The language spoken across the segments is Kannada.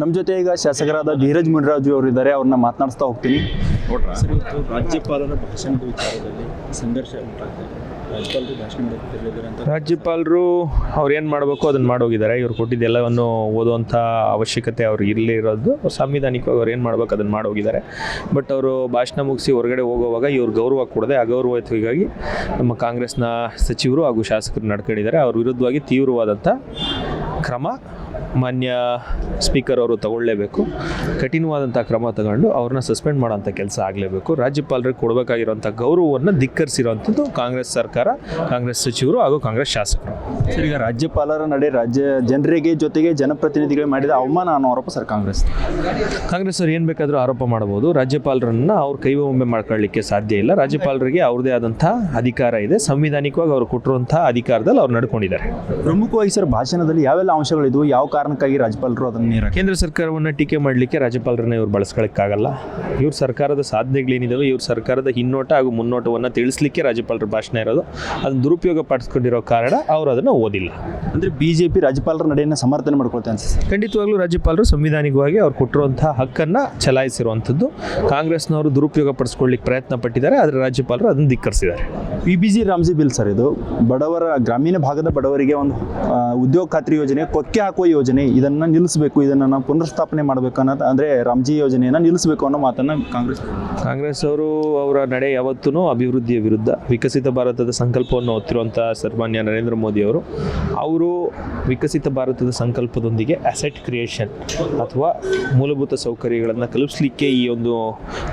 ನಮ್ಮ ಜೊತೆ ಈಗ ಶಾಸಕರಾದ ಧೀರಜ್ ಮುನಿರಾಜು ಅವರು ಇದ್ದಾರೆ ಅವ್ರನ್ನ ಮಾತನಾಡಿಸ್ತಾ ಹೋಗ್ತೀನಿ. ಸರ್ ಇವತ್ತು ರಾಜ್ಯಪಾಲರ ಭಾಷಣದ ವಿಚಾರದಲ್ಲಿ ಸಂಘರ್ಷ ರಾಜ್ಯಪಾಲರು ಭಾಷಣ ಮಾಡುತ್ತಿದ್ದಾರೆ ಅಂತ. ರಾಜ್ಯಪಾಲರು ಅವ್ರು ಏನು ಮಾಡಬೇಕು ಅದನ್ನು ಮಾಡೋಗಿದ್ದಾರೆ ಇವ್ರು ಕೊಟ್ಟಿದ್ದೆಲ್ಲವನ್ನು ಓದುವಂಥ ಅವಶ್ಯಕತೆ ಅವ್ರಿಗೆ ಇರಲಿ ಇರೋದು. ಸಾಂವಿಧಾನಿಕವಾಗಿ ಅವ್ರು ಏನು ಮಾಡ್ಬೇಕು ಅದನ್ನು ಮಾಡೋಗಿದ್ದಾರೆ ಬಟ್ ಅವರು ಭಾಷಣ ಮುಗಿಸಿ ಹೊರಗಡೆ ಹೋಗುವಾಗ ಇವ್ರು ಗೌರವ ಕೊಡದೆ ಅಗೌರವಯುತವಾಗಿ ನಮ್ಮ ಕಾಂಗ್ರೆಸ್ನ ಸಚಿವರು ಹಾಗೂ ಶಾಸಕರು ನಡ್ಕೊಂಡಿದ್ದಾರೆ. ಅವ್ರ ವಿರುದ್ಧವಾಗಿ ತೀವ್ರವಾದಂಥ ಕ್ರಮ ಮಾನ್ಯ ಸ್ಪೀಕರ್ ಅವರು ತಗೊಳ್ಳೇಬೇಕು. ಕಠಿಣವಾದಂಥ ಕ್ರಮ ತಗೊಂಡು ಅವ್ರನ್ನ ಸಸ್ಪೆಂಡ್ ಮಾಡೋಂಥ ಕೆಲಸ ಆಗಲೇಬೇಕು. ರಾಜ್ಯಪಾಲರಿಗೆ ಕೊಡಬೇಕಾಗಿರುವಂಥ ಗೌರವವನ್ನು ಧಿಕ್ಕರಿಸಿರುವಂಥದ್ದು ಕಾಂಗ್ರೆಸ್ ಸರ್ಕಾರ ಕಾಂಗ್ರೆಸ್ ಸಚಿವರು ಹಾಗೂ ಕಾಂಗ್ರೆಸ್ ಶಾಸಕರು. ಸರ್ ಈಗ ರಾಜ್ಯಪಾಲರ ನಡೆ ರಾಜ್ಯ ಜನರಿಗೆ ಜೊತೆಗೆ ಜನಪ್ರತಿನಿಧಿಗಳು ಮಾಡಿದ ಅವಮಾನ ಅನ್ನೋ ಆರೋಪ ಸರ್ ಕಾಂಗ್ರೆಸ್. ಕಾಂಗ್ರೆಸ್ ಅವ್ರು ಏನು ಬೇಕಾದರೂ ಆರೋಪ ಮಾಡಬಹುದು. ರಾಜ್ಯಪಾಲರನ್ನ ಅವ್ರು ಒಮ್ಮೆ ಮಾಡ್ಕೊಳ್ಳಿಕ್ಕೆ ಸಾಧ್ಯ ಇಲ್ಲ. ರಾಜ್ಯಪಾಲರಿಗೆ ಅವ್ರದೇ ಆದಂಥ ಅಧಿಕಾರ ಇದೆ. ಸಂವಿಧಾನಿಕವಾಗಿ ಅವರು ಕೊಟ್ಟಿರುವಂಥ ಅಧಿಕಾರದಲ್ಲಿ ಅವ್ರು ನಡ್ಕೊಂಡಿದ್ದಾರೆ. ಪ್ರಮುಖವಾಗಿ ಸರ್ ಭಾಷಣದಲ್ಲಿ ಯಾವೆಲ್ಲ ಅಂಶಗಳಿದ್ವು ಯಾವ ಕಾರಣಕ್ಕಾಗಿ ರಾಜ್ಯಪಾಲರು ಅದನ್ನ ನೀರ ಕೇಂದ್ರ ಸರ್ಕಾರವನ್ನು ಟೀಕೆ ಮಾಡಲಿಕ್ಕೆ ರಾಜ್ಯಪಾಲರನ್ನ ಇವರು ಬಳಸ್ಕೊಳ್ಳೋಕ್ಕಾಗಲ್ಲ. ಇವ್ರ ಸರ್ಕಾರದ ಸಾಧನೆಗಳೇನಿದಾವೆ ಇವ್ರ ಸರ್ಕಾರದ ಹಿನ್ನೋಟ ಹಾಗೂ ಮುನ್ನೋಟವನ್ನು ತಿಳಿಸ್ಲಿಕ್ಕೆ ರಾಜ್ಯಪಾಲರ ಭಾಷಣ ಇರೋದು. ಅದನ್ನು ದುರುಪಯೋಗ ಪಡಿಸ್ಕೊಂಡಿರೋ ಕಾರಣ ಅವರು ಅದನ್ನು ಓದಿಲ್ಲ. ಅಂದ್ರೆ ಪಿ ರಾಜ್ಯಪಾಲರ ನಡೆಯನ್ನು ಸಮರ್ಥನೆ ಮಾಡ್ಕೊಳ್ತೇನೆ ಅನ್ಸುತ್ತೆ. ಸರ್. ಖಂಡಿತವಾಗ್ಲೂ ರಾಜ್ಯಪಾಲರು ಸಂವಿಧಾನಿಕವಾಗಿ ಅವ್ರು ಕೊಟ್ಟಿರುವಂತಹ ಹಕ್ಕನ್ನು ಚಲಾಯಿಸಿರುವಂಥದ್ದು. ಕಾಂಗ್ರೆಸ್ನವರು ದುರುಪಯೋಗ ಪಡಿಸ್ಕೊಳ್ಳಿಕ್ಕೆ ಪ್ರಯತ್ನ ಪಟ್ಟಿದ್ದಾರೆ ಆದರೆ ರಾಜ್ಯಪಾಲರು ಅದನ್ನು ಧಿಕ್ಕರಿಸಿದ್ದಾರೆ. P B G Ramji bill sir ಇದು ಬಡವರ ಗ್ರಾಮೀಣ ಭಾಗದ ಬಡವರಿಗೆ ಒಂದು ಉದ್ಯೋಗ ಖಾತ್ರಿ ಯೋಜನೆ ಕೊಕ್ಕೆ ಹಾಕುವ ಯೋಜನೆ. ಇದನ್ನ ನಿಲ್ಲಿಸಬೇಕು, ಇದನ್ನ ನಾವು ಪುನರ್ಸ್ಥಾಪನೆ ಮಾಡಬೇಕು ಅನ್ನೋದು ಅಂದ್ರೆ ರಾಮ್ಜಿ ಯೋಜನೆಯನ್ನ ನಿಲ್ಲಿಸಬೇಕು ಅನ್ನೋ ಮಾತನ್ನ ಕಾಂಗ್ರೆಸ್ ಕಾಂಗ್ರೆಸ್ ಅವರು ಅವರ ನಡೆ ಯಾವತ್ತೂ ಅಭಿವೃದ್ಧಿಯ ವಿರುದ್ಧ, ವಿಕಸಿತ ಭಾರತದ ಸಂಕಲ್ಪವನ್ನು ಹೊತ್ತಿರುವಂಥ ಸರ್ಮಾನ್ಯ ನರೇಂದ್ರ ಮೋದಿ ಅವರು ಅವರು ವಿಕಸಿತ ಭಾರತದ ಸಂಕಲ್ಪದೊಂದಿಗೆ ಅಸೆಟ್ ಕ್ರಿಯೇಷನ್ ಅಥವಾ ಮೂಲಭೂತ ಸೌಕರ್ಯಗಳನ್ನು ಕಲ್ಪಿಸ್ಲಿಕ್ಕೆ ಈ ಒಂದು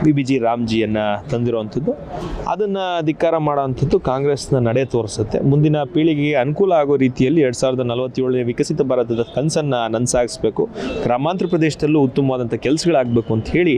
ಬಿ ಬಿ ಜಿ ರಾಮ್ಜಿಯನ್ನು ತಂದಿರುವಂಥದ್ದು. ಅದನ್ನು ಅಧಿಕಾರ ಮಾಡೋವಂಥದ್ದು ಕಾಂಗ್ರೆಸ್ನ ನಡೆ ತೋರಿಸುತ್ತೆ. ಮುಂದಿನ ಪೀಳಿಗೆಗೆ ಅನುಕೂಲ ಆಗೋ ರೀತಿಯಲ್ಲಿ ಎರಡು ಸಾವಿರದ ನಲವತ್ತೇಳನೇ ವಿಕಸಿತ ಭಾರತದ ಕನಸನ್ನು ನನಸಾಗಿಸ್ಬೇಕು. ಗ್ರಾಮಾಂತರ ಪ್ರದೇಶದಲ್ಲೂ ಉತ್ತಮವಾದಂಥ ಕೆಲಸಗಳಾಗಬೇಕು ಅಂತ ಹೇಳಿ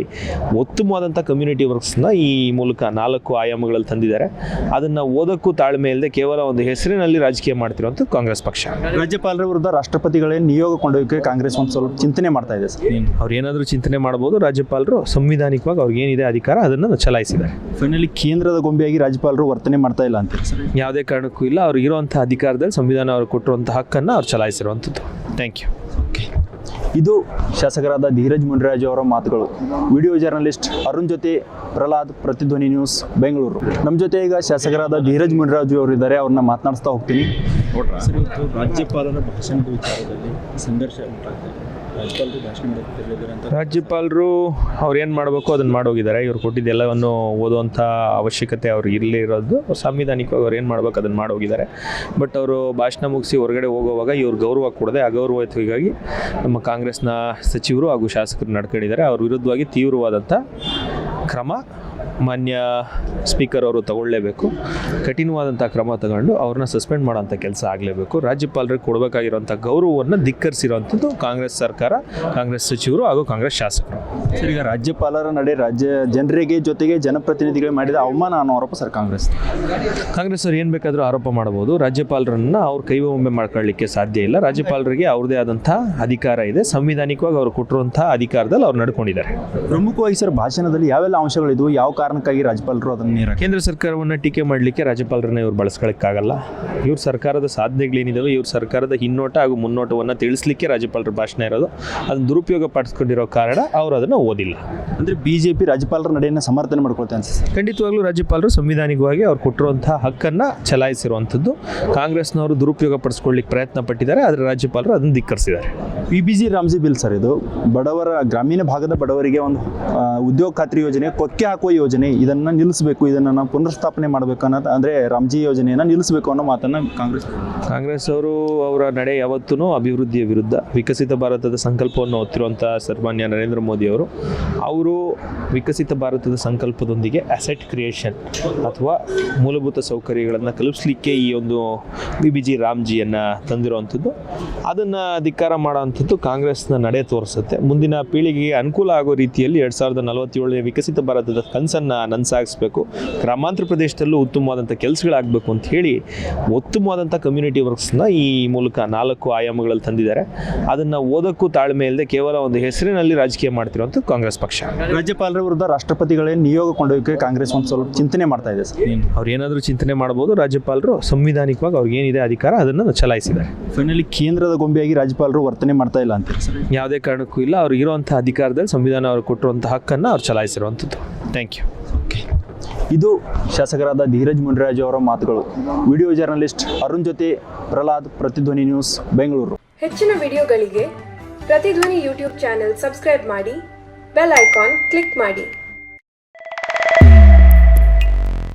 ಉತ್ತಮವಾದಂಥ ಕಮ್ಯುನಿಟಿ ವರ್ಕ್ಸ್ನ ಈ ಮೂಲಕ ನಾಲ್ಕು ಆಯಾಮಗಳಲ್ಲಿ ತಂದಿದ್ದಾರೆ. ಅದನ್ನು ಓದಕ್ಕೂ ತಾಳ್ಮೆ ಇಲ್ಲದೆ ಕೇವಲ ಒಂದು ಹೆಸರಿನಲ್ಲಿ ರಾಜಕೀಯ ಮಾಡ್ತಿರುವಂಥದ್ದು ಕಾಂಗ್ರೆಸ್ ಪಕ್ಷ. ರಾಜ್ಯಪಾಲರ ವಿರುದ್ಧ ರಾಷ್ಟ್ರಪತಿಗಳೇ ನಿಯೋಗ ಕೊಂಡೋಗಕ್ಕೆ ಕಾಂಗ್ರೆಸ್ ಒಂದು ಸ್ವಲ್ಪ ಚಿಂತನೆ ಮಾಡ್ತಾ ಇದೆ ಸರ್. ಅವ್ರು ಏನಾದರೂ ಚಿಂತನೆ ಮಾಡ್ಬೋದು. ರಾಜ್ಯಪಾಲರು ಸಂವಿಧಾನಿಕವಾಗಿ ಅವ್ರಿಗೆ ಏನಿದೆ ಅಧಿಕಾರ ಅದನ್ನು ಚಲಾಯಿಸಿದ್ದಾರೆ. ಫೈನಲಿ ಕೇಂದ್ರದ ಗೊಂಬೆಯಾಗಿ ರಾಜ್ಯಪಾಲರು ವರ್ತನೆ ಮಾಡ್ತಾ ಇಲ್ಲ ಅಂತ ಸರ್? ಯಾವುದೇ ಕಾರಣಕ್ಕೂ ಇಲ್ಲ. ಅವ್ರಿಗೆ ಇರುವಂಥ ಅಧಿಕಾರದಲ್ಲಿ ಸಂವಿಧಾನ ಅವರು ಕೊಟ್ಟಿರುವಂಥ ಹಕ್ಕನ್ನು ಅವ್ರು ಚಲಾಯಿಸಿರುವಂಥದ್ದು. ಥ್ಯಾಂಕ್ ಯು ಇದು ಶಾಸಕರಾದ ಧೀರಜ್ ಮುನಿರಾಜು ಅವರ ಮಾತುಗಳು. ವಿಡಿಯೋ ಜರ್ನಲಿಸ್ಟ್ ಅರುಣ್ ಜೊತೆ ಪ್ರಹ್ಲಾದ್ ಪ್ರತಿಧ್ವನಿ ನ್ಯೂಸ್ ಬೆಂಗಳೂರು. ನಮ್ಮ ಜೊತೆ ಈಗ ಶಾಸಕರಾದ ಧೀರಜ್ ಮುನಿರಾಜು ಅವರು ಇದ್ದಾರೆ ಅವ್ರನ್ನ ಮಾತನಾಡಿಸ್ತಾ ಹೋಗ್ತೀನಿ. ರಾಜ್ಯಪಾಲರ ಭಾಷಣದ ವಿಚಾರದಲ್ಲಿ ಸಂಘರ್ಷ ಉಂಟಾಗ್ತಾ ಇದೆ. ರಾಜ್ಯಪಾಲರು ಅವ್ರು ಏನು ಮಾಡಬೇಕು ಅದನ್ನು ಮಾಡೋಗಿದ್ದಾರೆ ಇವ್ರು ಕೊಟ್ಟಿದ್ದೆಲ್ಲವನ್ನು ಓದುವಂಥ ಅವಶ್ಯಕತೆ ಅವ್ರು ಇರಲಿ ಇರೋದು. ಸಾಂವಿಧಾನಿಕವಾಗಿ ಅವ್ರು ಏನು ಮಾಡ್ಬೇಕು ಅದನ್ನು ಮಾಡೋಗಿದ್ದಾರೆ ಬಟ್ ಅವರು ಭಾಷಣ ಮುಗಿಸಿ ಹೊರಗಡೆ ಹೋಗುವಾಗ ಇವ್ರು ಗೌರವ ಕೊಡದೆ ಅಗೌರವಯುತವಾಗಿ ನಮ್ಮ ಕಾಂಗ್ರೆಸ್ನ ಸಚಿವರು ಹಾಗೂ ಶಾಸಕರು ನಡ್ಕೊಂಡಿದ್ದಾರೆ. ಅವ್ರ ವಿರುದ್ಧವಾಗಿ ತೀವ್ರವಾದಂಥ ಕ್ರಮ ಮಾನ್ಯ ಸ್ಪೀಕರ್ ಅವರು ತಗೊಳ್ಳೇಬೇಕು. ಕಠಿಣವಾದಂಥ ಕ್ರಮ ತಗೊಂಡು ಅವ್ರನ್ನ ಸಸ್ಪೆಂಡ್ ಮಾಡೋಂಥ ಕೆಲಸ ಆಗಲೇಬೇಕು. ರಾಜ್ಯಪಾಲರಿಗೆ ಕೊಡಬೇಕಾಗಿರುವಂಥ ಗೌರವವನ್ನು ಧಿಕ್ಕರಿಸಿರೋಂಥದ್ದು ಕಾಂಗ್ರೆಸ್ ಸರ್ಕಾರ ಕಾಂಗ್ರೆಸ್ ಸಚಿವರು ಹಾಗೂ ಕಾಂಗ್ರೆಸ್ ಶಾಸಕರು. ಸರ್ ಈಗ ರಾಜ್ಯಪಾಲರ ನಡೆ ರಾಜ್ಯ ಜನರಿಗೆ ಜೊತೆಗೆ ಜನಪ್ರತಿನಿಧಿಗಳಿಗೆ ಮಾಡಿದ ಅವಮಾನ ಅನ್ನೋ ಆರೋಪ ಸರ್ ಕಾಂಗ್ರೆಸ್. ಕಾಂಗ್ರೆಸ್ ಅವರು ಏನು ಬೇಕಾದರೂ ಆರೋಪ ಮಾಡಬಹುದು. ರಾಜ್ಯಪಾಲರನ್ನ ಅವ್ರು ಒಮ್ಮೆ ಮಾಡ್ಕೊಳ್ಳಿಕ್ಕೆ ಸಾಧ್ಯ ಇಲ್ಲ. ರಾಜ್ಯಪಾಲರಿಗೆ ಅವ್ರದೇ ಆದಂಥ ಅಧಿಕಾರ ಇದೆ. ಸಂವಿಧಾನಿಕವಾಗಿ ಅವರು ಕೊಟ್ಟಿರುವಂಥ ಅಧಿಕಾರದಲ್ಲಿ ಅವ್ರು ನಡ್ಕೊಂಡಿದ್ದಾರೆ. ಪ್ರಮುಖವಾಗಿ ಸರ್ ಭಾಷಣದಲ್ಲಿ ಯಾವೆಲ್ಲ ಅಂಶಗಳಿದ್ವು ಯಾವ ಕಾರಣಕ್ಕಾಗಿ ರಾಜ್ಯಪಾಲರು ಅದನ್ನು ನೀರು ಕೇಂದ್ರ ಸರ್ಕಾರವನ್ನು ಟೀಕೆ ಮಾಡಲಿಕ್ಕೆ ರಾಜ್ಯಪಾಲರನ್ನ ಇವ್ರು ಬಳಸ್ಕೊಳ್ಳೋಕ್ಕಾಗಲ್ಲ. ಇವ್ರ ಸರ್ಕಾರದ ಸಾಧನೆಗಳೇನಿದಾವೆ ಇವ್ರ ಸರ್ಕಾರದ ಹಿನ್ನೋಟ ಹಾಗೂ ಮುನ್ನೋಟವನ್ನು ತಿಳಿಸ್ಲಿಕ್ಕೆ ರಾಜ್ಯಪಾಲರ ಭಾಷಣ ಇರೋದು. ಅದನ್ನು ದುರುಪಯೋಗ ಪಡಿಸ್ಕೊಂಡಿರೋ ಕಾರಣ ಅವರು ಅದನ್ನು ಓದಿಲ್ಲ. ಅಂದರೆ ಬಿ ಜೆ ಪಿ ರಾಜ್ಯಪಾಲರ ನಡೆಯನ್ನು ಸಮರ್ಥನೆ ಮಾಡ್ಕೊಳ್ತೆ ಅನ್ಸುತ್ತೆ ಸರ್. ಖಂಡಿತವಾಗ್ಲೂ ರಾಜ್ಯಪಾಲರು ಸಂವಿಧಾನಿಕವಾಗಿ ಅವ್ರು ಕೊಟ್ಟಿರುವಂತಹ ಹಕ್ಕನ್ನು ಚಲಾಯಿಸಿರುವಂಥದ್ದು. ಕಾಂಗ್ರೆಸ್ನವರು ದುರುಪಯೋಗ ಪಡಿಸ್ಕೊಳ್ಳಿಕ್ಕೆ ಪ್ರಯತ್ನ ಪಟ್ಟಿದ್ದಾರೆ ಆದರೆ ರಾಜ್ಯಪಾಲರು ಅದನ್ನು ಧಿಕ್ಕರಿಸಿದ್ದಾರೆ. P B G Ramji bill sir ಇದು ಬಡವರ ಗ್ರಾಮೀಣ ಭಾಗದ ಬಡವರಿಗೆ ಒಂದು ಉದ್ಯೋಗ ಖಾತ್ರಿ ಯೋಜನೆ ಕೊಕ್ಕೆ ಹಾಕುವ ಯೋಜನೆ ಇದನ್ನ ನಿಲ್ಲಿಸಬೇಕು, ಇದನ್ನು ನಾವು ಪುನರ್ಸ್ಥಾಪನೆ ಮಾಡಬೇಕು ಅನ್ನೋದು ಅಂದರೆ ರಾಮ್ಜಿ ಯೋಜನೆಯನ್ನು ನಿಲ್ಲಿಸಬೇಕು ಅನ್ನೋ ಮಾತನ್ನು ಕಾಂಗ್ರೆಸ್ ಕಾಂಗ್ರೆಸ್ ಅವರು ಅವರ ನಡೆ ಯಾವತ್ತೂ ಅಭಿವೃದ್ಧಿಯ ವಿರುದ್ಧ, ವಿಕಸಿತ ಭಾರತದ ಸಂಕಲ್ಪವನ್ನು ಹೊತ್ತಿರುವಂಥ ಸರ್ಮಾನ್ಯ ನರೇಂದ್ರ ಮೋದಿ ಅವರು ಅವರು ವಿಕಸಿತ ಭಾರತದ ಸಂಕಲ್ಪದೊಂದಿಗೆ ಅಸೆಟ್ ಕ್ರಿಯೇಷನ್ ಅಥವಾ ಮೂಲಭೂತ ಸೌಕರ್ಯಗಳನ್ನು ಕಲ್ಪಿಸ್ಲಿಕ್ಕೆ ಈ ಒಂದು ಬಿ ಬಿ ಜಿ ರಾಮ್ಜಿಯನ್ನು ತಂದಿರುವಂಥದ್ದು. ಅದನ್ನು ಅಧಿಕಾರ ಮಾಡೋವಂಥದ್ದು ಕಾಂಗ್ರೆಸ್ನ ನಡೆ ತೋರಿಸುತ್ತೆ. ಮುಂದಿನ ಪೀಳಿಗೆಗೆ ಅನುಕೂಲ ಆಗೋ ರೀತಿಯಲ್ಲಿ ಎರಡು ಸಾವಿರದ ನಲವತ್ತೇಳನೇ ವಿಕಸಿತ ಭಾರತದ ಕನಸನ್ನು ಕನಸುಗಳನ್ನು ನನಸಾಗಿಸ್ಬೇಕು. ಗ್ರಾಮಾಂತರ ಪ್ರದೇಶದಲ್ಲೂ ಉತ್ತಮವಾದಂಥ ಕೆಲಸಗಳಾಗಬೇಕು ಅಂತ ಹೇಳಿ ಉತ್ತಮವಾದಂಥ ಕಮ್ಯುನಿಟಿ ವರ್ಕ್ಸ್ನ ಈ ಮೂಲಕ ನಾಲ್ಕು ಆಯಾಮಗಳಲ್ಲಿ ತಂದಿದ್ದಾರೆ. ಅದನ್ನು ಓದಕ್ಕೂ ತಾಳ್ಮೆ ಇಲ್ಲದೆ ಕೇವಲ ಒಂದು ಹೆಸರಿನಲ್ಲಿ ರಾಜಕೀಯ ಮಾಡ್ತಿರುವಂಥ ಕಾಂಗ್ರೆಸ್ ಪಕ್ಷ. ರಾಜ್ಯಪಾಲರ ವಿರುದ್ಧ ರಾಷ್ಟ್ರಪತಿಗಳೇ ನಿಯೋಗ ಕೊಂಡೊಯ್ಯೋಕ್ಕೆ ಕಾಂಗ್ರೆಸ್ ಒಂದು ಸ್ವಲ್ಪ ಚಿಂತನೆ ಮಾಡ್ತಾ ಇದೆ ಸರ್. ಅವ್ರು ಏನಾದರೂ ಚಿಂತನೆ ಮಾಡ್ಬೋದು. ರಾಜ್ಯಪಾಲರು ಸಂವಿಧಾನಿಕವಾಗಿ ಅವ್ರಿಗೆ ಏನಿದೆ ಅಧಿಕಾರ ಅದನ್ನು ಚಲಾಯಿಸಿದ್ದಾರೆ. ಫೈನಲಿ ಕೇಂದ್ರದ ಗೊಂಬೆಯಾಗಿ ರಾಜ್ಯಪಾಲರು ವರ್ತನೆ ಮಾಡ್ತಾ ಇಲ್ಲ ಅಂತ ಯಾವುದೇ ಕಾರಣಕ್ಕೂ ಇಲ್ಲ. ಅವ್ರಿಗೆ ಇರುವಂಥ ಅಧಿಕಾರದಲ್ಲಿ ಸಂವಿಧಾನ ಅವರು ಕೊಟ್ಟಿರುವಂಥ ಹಕ್ಕನ್ನು ಅವ್ರು ಚಲಾಯಿಸಿರುವಂಥದ್ದು. ಥ್ಯಾಂಕ್ ಯು ಇದು ಶಾಸಕರಾದ ಧೀರಜ್ ಮುನಿರಾಜು ಅವರ ಮಾತುಗಳು. ವಿಡಿಯೋ ಜರ್ನಲಿಸ್ಟ್ ಅರುಣ್ ಜೊತೆ ಪ್ರಹ್ಲಾದ್ ಪ್ರತಿಧ್ವನಿ ನ್ಯೂಸ್ ಬೆಂಗಳೂರು. ಹೆಚ್ಚಿನ ವಿಡಿಯೋಗಳಿಗೆ ಪ್ರತಿಧ್ವನಿ ಯೂಟ್ಯೂಬ್ ಚಾನೆಲ್ ಸಬ್ಸ್ಕ್ರೈಬ್ ಮಾಡಿ ಬೆಲ್ ಐಕಾನ್ ಕ್ಲಿಕ್ ಮಾಡಿ.